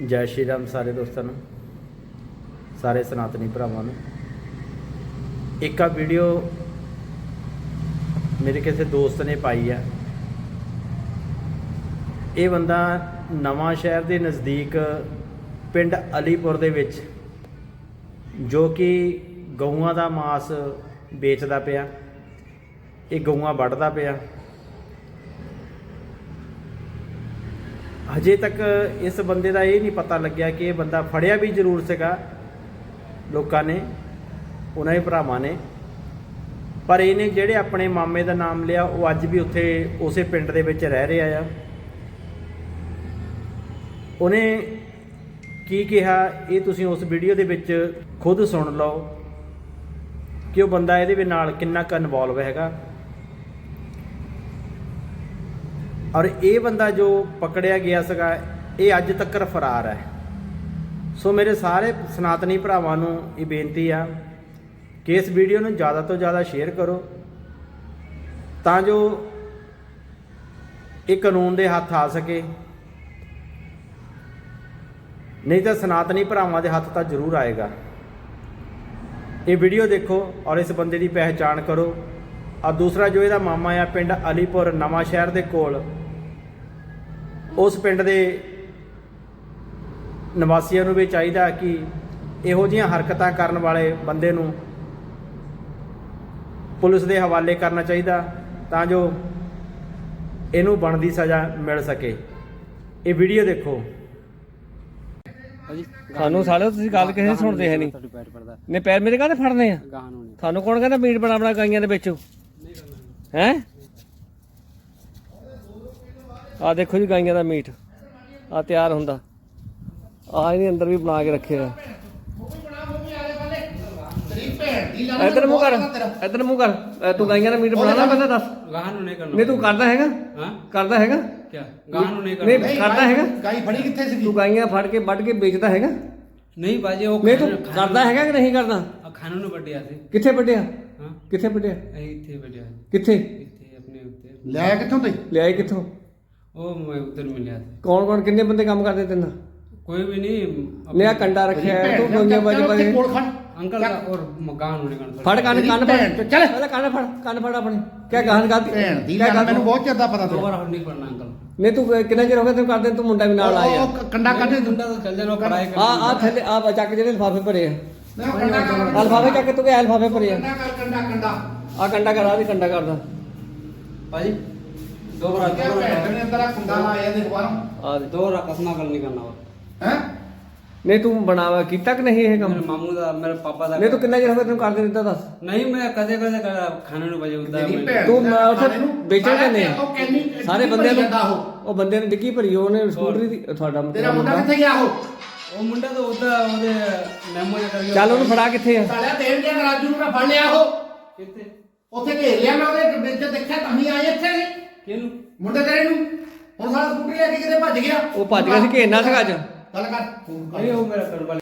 ਜੈ ਸ਼੍ਰੀ ਰਾਮ ਸਾਰੇ ਦੋਸਤਾਂ ਨੂੰ, ਸਾਰੇ ਸਨਾਤਨੀ ਭਰਾਵਾਂ ਨੂੰ। ਇੱਕ ਆ ਵੀਡੀਓ ਮੇਰੇ ਕਿਸੇ ਦੋਸਤ ਨੇ ਪਾਈ ਆ। ਇਹ ਬੰਦਾ ਨਵਾਂ ਸ਼ਹਿਰ ਦੇ ਨਜ਼ਦੀਕ ਪਿੰਡ ਅਲੀਪੁਰ ਦੇ ਵਿੱਚ, ਜੋ ਕਿ ਗਊਆਂ ਦਾ ਮਾਸ ਵੇਚਦਾ ਪਿਆ। ਇਹ ਗਊਆਂ ਵੱਢਦਾ ਪਿਆ। ਹਜੇ ਤੱਕ ਇਸ ਬੰਦੇ ਦਾ ਇਹ ਨਹੀਂ ਪਤਾ ਲੱਗਿਆ ਕਿ ਇਹ ਬੰਦਾ ਫੜਿਆ ਵੀ ਜ਼ਰੂਰ ਸੀਗਾ। ਲੋਕਾਂ ਨੇ, ਉਹਨਾਂ ਦੇ ਭਰਾਵਾਂ ਨੇ। ਪਰ ਇਹਨੇ ਜਿਹੜੇ ਆਪਣੇ ਮਾਮੇ ਦਾ ਨਾਮ ਲਿਆ, ਉਹ ਅੱਜ ਵੀ ਉੱਥੇ ਉਸੇ ਪਿੰਡ ਦੇ ਵਿੱਚ ਰਹਿ ਰਿਹਾ ਆ। ਉਹਨੇ ਕੀ ਕਿਹਾ, ਇਹ ਤੁਸੀਂ ਉਸ ਵੀਡੀਓ ਦੇ ਵਿੱਚ ਖੁਦ ਸੁਣ ਲਓ ਕਿ ਉਹ ਬੰਦਾ ਇਹਦੇ ਨਾਲ ਕਿੰਨਾ ਕੁ ਇਨਵੋਲਵ ਹੈਗਾ। ਔਰ ਇਹ ਬੰਦਾ ਜੋ ਪਕੜਿਆ ਗਿਆ ਸੀਗਾ, ਇਹ ਅੱਜ ਤੱਕ ਫਰਾਰ ਹੈ। ਸੋ ਮੇਰੇ ਸਾਰੇ ਸਨਾਤਨੀ ਭਰਾਵਾਂ ਨੂੰ ਇਹ ਬੇਨਤੀ ਆ ਕਿ ਇਸ ਵੀਡੀਓ ਨੂੰ ਜ਼ਿਆਦਾ ਤੋਂ ਜ਼ਿਆਦਾ ਸ਼ੇਅਰ ਕਰੋ, ਤਾਂ ਜੋ ਇਹ ਕਾਨੂੰਨ ਦੇ ਹੱਥ ਆ ਸਕੇ। ਨਹੀਂ ਤਾਂ ਸਨਾਤਨੀ ਭਰਾਵਾਂ ਦੇ ਹੱਥ ਤਾਂ ਜ਼ਰੂਰ ਆਏਗਾ। ਇਹ ਵੀਡੀਓ ਦੇਖੋ ਔਰ ਇਸ ਬੰਦੇ ਦੀ ਪਹਿਚਾਣ ਕਰੋ। ਆ ਦੂਸਰਾ ਜੋ ਇਹਦਾ ਮਾਮਾ ਆ, ਪਿੰਡ ਅਲੀਪੁਰ ਨਵਾਂ ਸ਼ਹਿਰ ਦੇ ਕੋਲ ਉਸ ਪਿੰਡ ਦੇ ਨਿਵਾਸੀਆਂ ਨੂੰ ਵੀ ਚਾਹੀਦਾ ਕਿ ਇਹੋ ਜਿਹੀਆਂ ਹਰਕਤਾਂ ਕਰਨ ਵਾਲੇ ਬੰਦੇ ਨੂੰ ਪੁਲਿਸ ਦੇ ਹਵਾਲੇ ਕਰਨਾ ਚਾਹੀਦਾ ਤਾਂ ਜੋ ਇਹਨੂੰ ਬਣਦੀ ਸਜ਼ਾ ਮਿਲ ਸਕੇ। ਇਹ ਵੀਡੀਓ ਦੇਖੋ। ਸਾਨੂੰ ਸਾਲੇ ਤੁਸੀਂ ਗੱਲ ਕਿਸੇ ਦੀ ਸੁਣਦੇ ਹੈ ਨਹੀਂ ਪੈਰ ਪੜਦਾ ਨੇ ਪੈਰ ਮੇਰੇ ਕਾਹਦੇ ਫੜਨੇ ਆ? ਤੁਹਾਨੂੰ ਕੌਣ ਕਹਿੰਦਾ ਮੀਟ ਬਣਾ ਬਣਾ ਗਾਈਆਂ ਦੇ ਵਿੱਚ? ਹੈ? ਆ ਦੇਖੋ ਜੀ ਗਾਈਆਂ ਦਾ ਮੀਟ। ਆ ਤਿਆਰ ਹੁੰਦਾ। ਆ ਇਹਦੇ ਅੰਦਰ ਵੀ ਬਣਾ ਕੇ ਰੱਖਿਆ ਆ। ਇਧਰ ਮੂੰਹ ਕਰ ਇਧਰ ਮੂੰਹ ਕਰ। ਤੂੰ ਗਾਈਆਂ ਦਾ ਮੀਟ ਬਣਾਉਣਾ ਪਹਿਲਾਂ ਦੱਸ। ਗਾਹਾਂ ਨੂੰ ਨਹੀਂ ਕਰਨਾ। ਨਹੀਂ ਤੂੰ ਕਰਦਾ ਹੈਗਾ? ਹਾਂ? ਕਰਦਾ ਹੈਗਾ? ਕੀ ਗਾਹਾਂ ਨੂੰ ਨਹੀਂ ਕਰਨਾ। ਨਹੀਂ ਕਰਦਾ ਹੈਗਾ? ਗਾਈ ਫੜੀ ਕਿੱਥੇ ਸੀਗੀ? ਤੂੰ ਗਾਈਆਂ ਫੜ ਕੇ ਵੱਢ ਕੇ ਵੇਚਦਾ ਹੈਗਾ? ਨਹੀਂ ਬਾਜੀ ਉਹ ਨਹੀਂ ਤੂੰ ਕਰਦਾ ਹੈਗਾ ਕਿ ਨਹੀਂ ਕਰਦਾ? ਆ ਖਾਣਾ ਨੂੰ ਵੱਡਿਆ ਸੀ। ਕਿੱਥੇ ਵੱਢਿਆ? ਹਾਂ। ਕਿੱਥੇ ਵੱਢਿਆ? ਇਹ ਇੱਥੇ ਵੱਡਿਆ ਸੀ ਕਿੱਥੇ? ਇੱਥੇ ਆਪਣੇ ਉੱਤੇ। ਲੈ ਕਿੱਥੋਂ ਤੇ? ਲਿਆਏ ਕਿੱਥੋਂ? ਉਹ ਮੈਂ ਉੱਧਰ ਮਿਲਿਆ ਸੀ। ਕੌਣ ਕੌਣ ਕਿੰਨੇ ਬੰਦੇ ਕੰਮ ਕਰਦੇ ਨਾਲ? ਕੋਈ ਵੀ ਨਹੀਂ ਲਿਆ ਕੰਡਾ ਰੱਖਿਆ ਹੈ, ਤੂੰ ਗੋਈਆਂ ਬਾਜ ਬਾਜ ਕੋਲ ਖੜ ਅੰਕਲ ਦਾ ਔਰ ਗਾਹਾਂ ਨੂੰ ਨਹੀਂ ਕਰਨਾ ਫੜ ਕੰਨ ਕੰਨ ਭੈਣ ਫੜ ਤੇ ਚੱਲ। ਪਹਿਲਾਂ ਕੰਨ ਫੜ ਕੰਨ ਫੜ ਆਪਣੇ। ਕਿਆ ਗਾਹਨ ਗਾਤੀ ਭੈਣ ਦੀ ਕਿਆ ਗੱਲ ਗੱਲ ਮੈਨੂੰ ਬਹੁਤ ਚਿਰ ਦਾ ਪਤਾ ਤੇ ਦੁਬਾਰਾ ਹੋਰ ਨਹੀਂ ਕਰਨਾ ਅੰਕਲ। ਨਹੀਂ ਤੂੰ ਕਿੰਨਾ ਚਿਰ ਹੋ ਗਿਆ ਤੈਨੂੰ ਕਰਦੇ ਨੂੰ, ਤੂੰ ਮੁੰਡਾ ਵੀ ਨਾਲ ਆਇਆ। ਉਹ ਕੰਡਾ ਕੱਢ ਮੁੰਡਾ ਤਾਂ ਚੱਲ ਜਾਣਾ ਪੜਾਈ ਕਰ ਆ ਆ ਥੱਲੇ ਆ ਚੱਕ ਜਿਹੜੇ ਲਿਫਾਫੇ ਭਰੇ ਆ। ਕੰਡਾ ਲਿਫਾਫੇ ਚੱਕ ਕੇ ਤੂੰ ਕਿ ਲਿਫਾਫੇ ਭਰੇ ਆ। ਕੰਡਾ ਕਰ ਕੰਡਾ ਕੰਡਾ। ਆ ਕੰਡਾ ਕਰਾ ਦੇ ਕੰਡਾ ਕਰਦਾ। ਭਾਜੀ ਦੁਬਾਰਾ ਕਿਆ ਭੈਣ ਨੇ ਅੰਦਰ ਆ ਕੁੰਡਾ ਲਾਇਆ ਦੇਖ ਬਾਹਰ ਆ ਦੇ ਦੁਬਾਰਾ ਕਸਮਾ ਗੱਲ ਨਹੀਂ ਕਰਨਾ ਹੈ? ਨਹੀਂ ਤੂੰ ਬਣਾਵਾ ਕੀਤਾ ਕਿ ਨਹੀਂ ਇਹ ਮੇਰੇ ਕੰਮ ਮਾਮੂ ਦਾ ਮੇਰੇ ਪਾਪਾ ਦਾ ਨਹੀਂ ਤੂੰ ਕਿੰਨਾ ਚਿਰ ਹੋ ਗਿਆ ਤੈਨੂੰ ਕਰਦੇ ਦਿੱਤਾ ਦੱਸ? ਨਹੀਂ ਮੈਂ ਕਦੇ ਕਦੇ ਖਾਣੇ ਨੂੰ ਵਜੇ ਹੁੰਦਾ ਮੇਰੀ ਤੂੰ ਦਾ ਮੈਂ ਉੱਥੇ ਵੇਚਣ ਸਾਰਾ ਜਾਂਦੇ ਆ। ਕਹਿੰਦੀ ਸਾਰੇ ਬੰਦਿਆਂ ਨੂੰ ਉਹ। ਬੰਦੇ ਨੇ ਡਿੱਗੀ ਭਰੀ ਉਹਨੇ ਸਕੂਟਰੀ ਦੀ ਤੁਹਾਡਾ ਤੇਰਾ ਮੁੰਡਾ ਕਿੱਥੇ ਗਿਆ ਉਹ? ਉਹ ਮੁੰਡਾ ਤਾਂ ਉਹਦਾ ਉਹਦੇ ਮੈਮੋ ਜਿਹਾ ਚੱਲ ਉਹਨੂੰ ਫੜਾ ਕਿੱਥੇ ਆ? ਸਾਲਿਆ ਦੇਣ ਗਿਆ ਰਾਜੂ ਨੂੰ ਮੈਂ ਫੜ ਲਿਆ ਉਹ। ਕਿੱਥੇ? ਉੱਥੇ ਘੇਰ ਲਿਆ ਮੈਂ ਉਹਦੇ ਵਿੱਚ ਦੇਖਿਆ ਤਾਂ ਹੀ ਆਏ ਇੱਥੇ। ਸੀ ਕਿਹਨੂੰ? ਮੁੰਡੇ ਤੇਰੇ ਨੂੰ? ਹੁਣ ਸਾਲਾ ਸਕੂਟਰੀ ਲੈ ਕੇ ਕਿਤੇ ਭੱਜ ਗਿਆ। ਉਹ ਭੱਜ ਗਿਆ ਸੀ ਘੇਰਨਾ ਸੀਗਾ ਅੱਜ। ਗੱਲ ਕਰ ਫੋਨ ਕਰ। ਉਹ ਮੇਰਾ ਘਰ ਵਾਲਾ